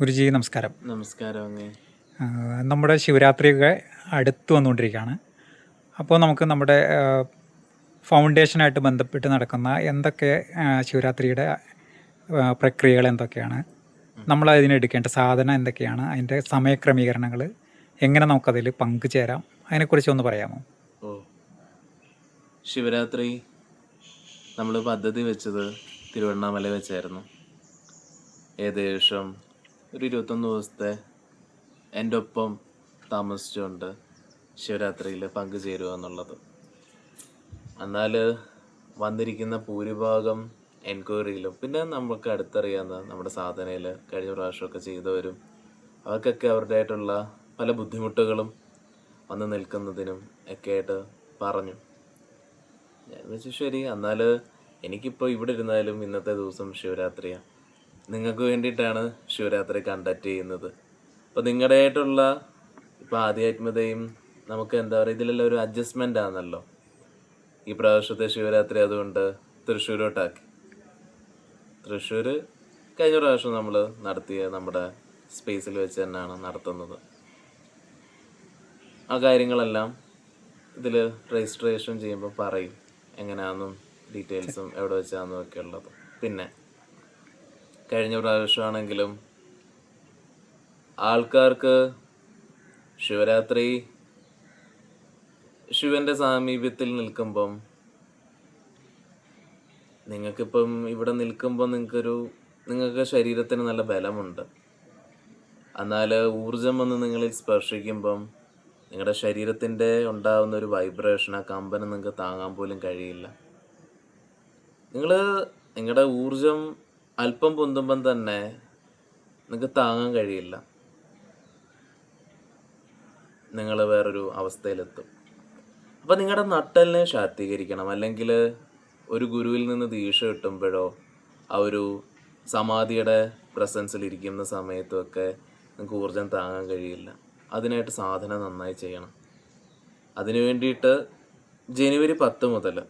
ഗുരുജി നമസ്കാരം. നമസ്കാരം നമ്മുടെ ശിവരാത്രിയൊക്കെ അടുത്ത് വന്നുകൊണ്ടിരിക്കുകയാണ്. അപ്പോൾ നമുക്ക് നമ്മുടെ ഫൗണ്ടേഷനായിട്ട് ബന്ധപ്പെട്ട് നടക്കുന്ന എന്തൊക്കെ ശിവരാത്രിയുടെ പ്രക്രിയകൾ എന്തൊക്കെയാണ്? നമ്മൾ അതിനെടുക്കേണ്ട സാധനം എന്തൊക്കെയാണ്? അതിന്റെ സമയക്രമീകരണങ്ങൾ എങ്ങനെ നമുക്കതിൽ പങ്കുചേരാം? അതിനെക്കുറിച്ച് ഒന്ന് പറയാമോ? ഓ. ശിവരാത്രി നമ്മൾ പദ്ധതി വെച്ചത് തിരുവണ്ണാമല വെച്ചായിരുന്നു. ഏകദേശം ഒരു ഇരുപത്തൊന്ന് ദിവസത്തെ എന്റെ ഒപ്പം താമസിച്ചുകൊണ്ട് ശിവരാത്രിയിൽ പങ്കുചേരുക എന്നുള്ളത്. എന്നാൽ വന്നിരിക്കുന്ന ഭൂരിഭാഗം എൻക്വയറിയിലും പിന്നെ നമുക്ക് അടുത്തറിയാവുന്ന നമ്മുടെ സാധനയിൽ കഴിഞ്ഞ പ്രാവശ്യമൊക്കെ ചെയ്തവരും അവർക്കൊക്കെ അവരുടേതായിട്ടുള്ള പല ബുദ്ധിമുട്ടുകളും വന്ന് നിൽക്കുന്നതിനും ഒക്കെ ആയിട്ട് പറഞ്ഞു. ഞാൻ വെച്ചു ശരി എന്നാൽ എനിക്കിപ്പോൾ ഇവിടെ ഇരുന്നാലും ഇന്നത്തെ ദിവസം ശിവരാത്രിയാണ് നിങ്ങൾക്ക് വേണ്ടിയിട്ടാണ് ശിവരാത്രി കണ്ടക്ട് ചെയ്യുന്നത്. അപ്പോൾ നിങ്ങളുടേതായിട്ടുള്ള ഇപ്പോൾ ആധ്യാത്മികതയും നമുക്ക് എന്താ പറയുക ഇതിലെല്ലാം ഒരു അഡ്ജസ്റ്റ്മെന്റ് ആണല്ലോ. ഈ പ്രാവശ്യത്തെ ശിവരാത്രി അതുകൊണ്ട് തൃശ്ശൂരോട്ടാക്കി. തൃശ്ശൂർ കഴിഞ്ഞ പ്രാവശ്യം നമ്മൾ നടത്തിയ നമ്മുടെ സ്പേസിൽ വെച്ച് തന്നെയാണ് നടത്തുന്നത്. ആ കാര്യങ്ങളെല്ലാം ഇതിൽ രജിസ്ട്രേഷൻ ചെയ്യുമ്പോൾ പറയും എങ്ങനെയാണെന്നും ഡീറ്റെയിൽസും എവിടെ വെച്ചാണെന്നും ഒക്കെ ഉള്ളത്. പിന്നെ കഴിഞ്ഞ പ്രാവശ്യമാണെങ്കിലും ആൾക്കാർക്ക് ശിവരാത്രി ശിവന്റെ സാമീപ്യത്തിൽ നിൽക്കുമ്പം നിങ്ങൾക്കിപ്പം ഇവിടെ നിൽക്കുമ്പോൾ നിങ്ങൾക്കൊരു നിങ്ങൾക്ക് ശരീരത്തിന് നല്ല ബലമുണ്ട്. എന്നാൽ ഊർജം വന്ന് നിങ്ങളിൽ സ്പർശിക്കുമ്പം നിങ്ങളുടെ ശരീരത്തിന്റെ ഉണ്ടാകുന്ന ഒരു വൈബ്രേഷൻ ആ കമ്പനം നിങ്ങൾക്ക് താങ്ങാൻ പോലും കഴിയില്ല. നിങ്ങൾ നിങ്ങളുടെ ഊർജം അല്പം പൊന്തുമ്പം തന്നെ നിങ്ങൾക്ക് താങ്ങാൻ കഴിയില്ല. നിങ്ങൾ വേറൊരു അവസ്ഥയിലെത്തും. അപ്പം നിങ്ങളുടെ നട്ടലിനെ ശാക്തീകരിക്കണം. അല്ലെങ്കിൽ ഒരു ഗുരുവിൽ നിന്ന് ദീക്ഷ കിട്ടുമ്പോഴോ ആ ഒരു സമാധിയുടെ പ്രസൻസിൽ ഇരിക്കുന്ന സമയത്തുമൊക്കെ നിങ്ങൾക്ക് ഊർജം താങ്ങാൻ കഴിയില്ല. അതിനായിട്ട് സാധന നന്നായി ചെയ്യണം. അതിനു വേണ്ടിയിട്ട് ജനുവരി പത്ത് മുതൽ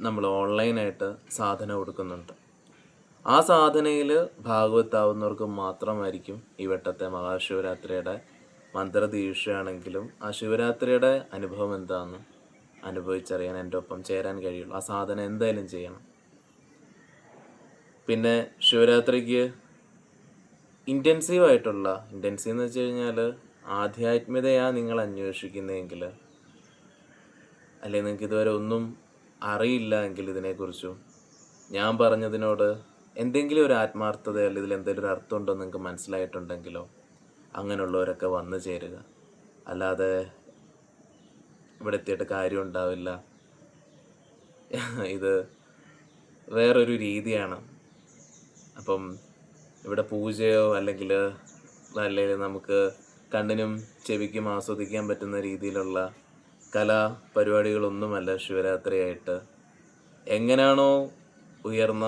നമ്മൾ ഓൺലൈനായിട്ട് സാധന കൊടുക്കുന്നുണ്ട്. ആ സാധനയിൽ ഭാഗവത്താവുന്നവർക്ക് മാത്രമായിരിക്കും ഈ വട്ടത്തെ മഹാശിവരാത്രിയുടെ മന്ത്രദീക്ഷയാണെങ്കിലും ആ ശിവരാത്രിയുടെ അനുഭവം എന്താണെന്ന് അനുഭവിച്ചറിയാൻ എന്റെ ഒപ്പം ചേരാൻ കഴിയുള്ളൂ. ആ സാധനം എന്തായാലും ചെയ്യണം. പിന്നെ ശിവരാത്രിക്ക് ഇന്റൻസീവ് ആയിട്ടുള്ള ഇന്റൻസീവ് എന്ന് വെച്ച് കഴിഞ്ഞാൽ ആധ്യാത്മികതയാണ് നിങ്ങൾ അന്വേഷിക്കുന്നതെങ്കിൽ അല്ലെങ്കിൽ നിങ്ങൾക്ക് ഇതുവരെ ഒന്നും അറിയില്ല എങ്കിൽ ഇതിനെക്കുറിച്ചും ഞാൻ പറഞ്ഞതിനോട് എന്തെങ്കിലും ഒരു ആത്മാർത്ഥത അല്ലെങ്കിൽ എന്തെങ്കിലും ഒരു അർത്ഥമുണ്ടോ നിങ്ങൾക്ക് മനസ്സിലായിട്ടുണ്ടെങ്കിലോ അങ്ങനെയുള്ളവരൊക്കെ വന്നു ചേരുക. അല്ലാതെ ഇവിടെ എത്തിയിട്ട് കാര്യം ഉണ്ടാവില്ല. ഇത് വേറൊരു രീതിയാണ്. അപ്പം ഇവിടെ പൂജയോ അല്ലെങ്കിൽ അല്ലെങ്കിൽ നമുക്ക് കണ്ണിനും ചെവിക്കും ആസ്വദിക്കാൻ പറ്റുന്ന രീതിയിലുള്ള കലാ പരിപാടികളൊന്നുമല്ല ശിവരാത്രിയായിട്ട്. എങ്ങനെയാണോ ഉയർന്ന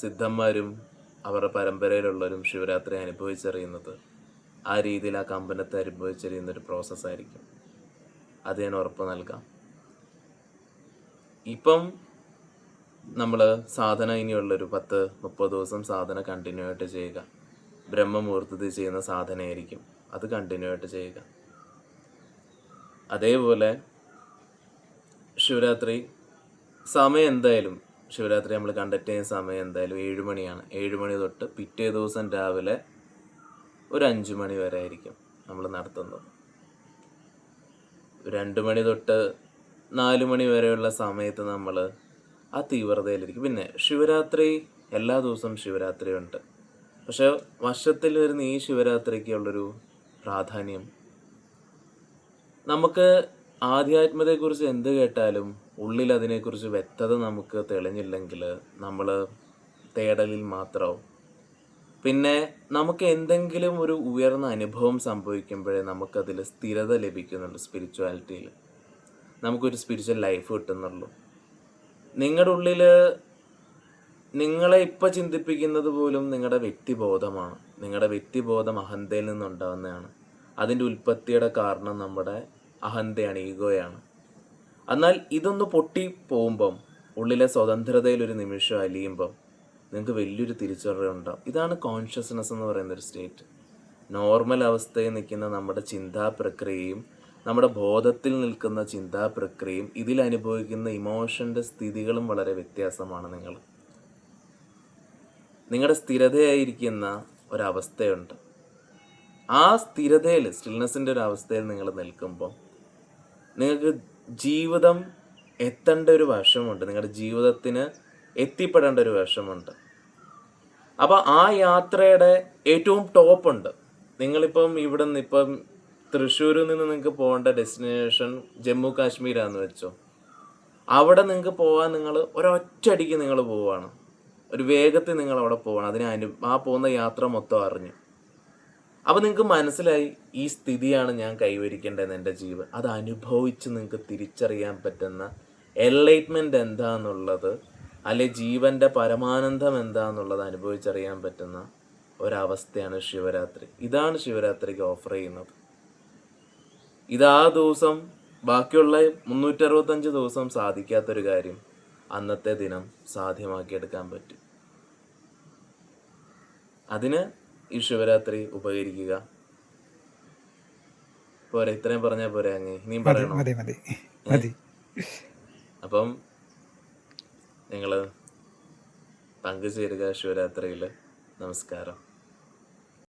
സിദ്ധന്മാരും അവരുടെ പരമ്പരയിലുള്ളവരും ശിവരാത്രി അനുഭവിച്ചറിയുന്നത് ആ രീതിയിൽ ആ കമ്പനത്തെ അനുഭവിച്ചറിയുന്ന ഒരു പ്രോസസ്സായിരിക്കും അത് ഞാൻ ഉറപ്പ് നൽകാം. ഇപ്പം നമ്മൾ സാധന ഇനിയുള്ളൊരു പത്ത് മുപ്പത് ദിവസം സാധന കണ്ടിന്യൂ ആയിട്ട് ചെയ്യുക. ബ്രഹ്മമുഹൂർത്തത്തിൽ ചെയ്യുന്ന സാധനയായിരിക്കും. അത് കണ്ടിന്യൂ ആയിട്ട് ചെയ്യുക. അതേപോലെ ശിവരാത്രി സമയം എന്തായാലും ശിവരാത്രി നമ്മൾ കണ്ടക്ട് ചെയ്യുന്ന സമയം എന്തായാലും ഏഴ് മണിയാണ്. ഏഴ് മണി തൊട്ട് പിറ്റേ ദിവസം രാവിലെ ഒരു അഞ്ച് മണി വരെ ആയിരിക്കും നമ്മൾ നടത്തുന്നത്. രണ്ട് മണി തൊട്ട് നാല് മണി വരെയുള്ള സമയത്ത് നമ്മൾ ആ തീവ്രതയിലിരിക്കും. പിന്നെ ശിവരാത്രി എല്ലാ ദിവസവും ശിവരാത്രി ഉണ്ട്. പക്ഷെ വർഷത്തിൽ വരുന്ന ഈ ശിവരാത്രിക്കുള്ളൊരു പ്രാധാന്യം നമുക്ക് ആധ്യാത്മതയെക്കുറിച്ച് എന്ത് കേട്ടാലും ഉള്ളിൽ അതിനെക്കുറിച്ച് വ്യക്തത നമുക്ക് തെളിഞ്ഞില്ലെങ്കിൽ നമ്മൾ തേടലിൽ മാത്രമാവും പിന്നെ നമുക്ക് എന്തെങ്കിലും ഒരു ഉയർന്ന അനുഭവം സംഭവിക്കുമ്പോഴേ നമുക്കതിൽ സ്ഥിരത ലഭിക്കുന്നുള്ളൂ സ്പിരിച്വാലിറ്റിയിൽ നമുക്കൊരു സ്പിരിച്വൽ ലൈഫ് കിട്ടുന്നുള്ളൂ. നിങ്ങളുടെ ഉള്ളിൽ നിങ്ങളെ ഇപ്പം ചിന്തിപ്പിക്കുന്നത് പോലും നിങ്ങളുടെ വ്യക്തിബോധമാണ്. നിങ്ങളുടെ വ്യക്തിബോധം അഹന്തയിൽ നിന്നുണ്ടാകുന്നതാണ് അതിന്റെ ഉൽപ്പത്തിയുടെ കാരണം നമ്മുടെ അഹന്തയാണ് ഈഗോയാണ്. എന്നാൽ ഇതൊന്ന് പൊട്ടി പോകുമ്പം ഉള്ളിലെ സ്വതന്ത്രതയിൽ ഒരു നിമിഷം അലിയുമ്പം നിങ്ങൾക്ക് വലിയൊരു തിരിച്ചറിവുണ്ടാവും ഇതാണ് കോൺഷ്യസ്നെസ് എന്ന് പറയുന്ന ഒരു സ്റ്റേറ്റ് നോർമൽ അവസ്ഥയിൽ നിൽക്കുന്ന നമ്മുടെ ചിന്താ പ്രക്രിയയും നമ്മുടെ ബോധത്തിൽ നിൽക്കുന്ന ചിന്താ പ്രക്രിയയും ഇതിൽ അനുഭവിക്കുന്ന ഇമോഷന്റെ സ്ഥിതികളും വളരെ വ്യത്യാസമാണ് നിങ്ങൾ. നിങ്ങളുടെ സ്ഥിരതയായിരിക്കുന്ന ഒരവസ്ഥയുണ്ട്. ആ സ്ഥിരതയിൽ സ്റ്റിൽനെസ്സിന്റെ ഒരു അവസ്ഥയിൽ നിങ്ങൾ നിൽക്കുമ്പോൾ നിങ്ങൾക്ക് ജീവിതം എത്തേണ്ട ഒരു വശമുണ്ട് നിങ്ങളുടെ ജീവിതത്തിന് എത്തിപ്പെടേണ്ട ഒരു വശമുണ്ട് അപ്പോൾ ആ യാത്രയുടെ ഏറ്റവും ടോപ്പ് ഉണ്ട്. നിങ്ങളിപ്പം ഇവിടെ നിന്ന് ഇപ്പം തൃശ്ശൂരിൽ നിന്ന് നിങ്ങൾക്ക് പോകേണ്ട ഡെസ്റ്റിനേഷൻ ജമ്മു കാശ്മീരാന്ന് വെച്ചോ. അവിടെ നിങ്ങൾക്ക് പോകാൻ നിങ്ങൾ ഒരൊറ്റടിക്ക് നിങ്ങൾ പോവുകയാണ് ഒരു വേഗത്തിൽ നിങ്ങൾ അവിടെ പോകണം അതിനെ അനു ആ പോകുന്ന യാത്ര മൊത്തം അറിഞ്ഞു. അപ്പോൾ നിങ്ങൾക്ക് മനസ്സിലായി ഈ സ്ഥിതിയാണ് ഞാൻ കൈവരിക്കേണ്ടത് എന്റെ ജീവൻ. അത് അനുഭവിച്ച് നിങ്ങൾക്ക് തിരിച്ചറിയാൻ പറ്റുന്ന എൻലൈറ്റ്മെന്റ് എന്താന്നുള്ളത് അല്ലെ ജീവന്റെ പരമാനന്ദം എന്താന്നുള്ളത് അനുഭവിച്ചറിയാൻ പറ്റുന്ന ഒരവസ്ഥയാണ് ശിവരാത്രി. ഇതാണ് ശിവരാത്രിക്ക് ഓഫർ ചെയ്യുന്നത്. ഇത് ആ ദിവസം ബാക്കിയുള്ള മുന്നൂറ്ററുപത്തഞ്ച് ദിവസം സാധിക്കാത്തൊരു കാര്യം അന്നത്തെ ദിനം സാധ്യമാക്കിയെടുക്കാൻ പറ്റും. അതിന് ഈ ശിവരാത്രി ഉപകരിക്കുക. പോരെ ഇത്രയും പറഞ്ഞാൽ പോരെ അങ്ങ്. ഇനിയും പറയണോ? അപ്പം നിങ്ങൾ പങ്കുചേരുക ശിവരാത്രിയിൽ നമസ്കാരം.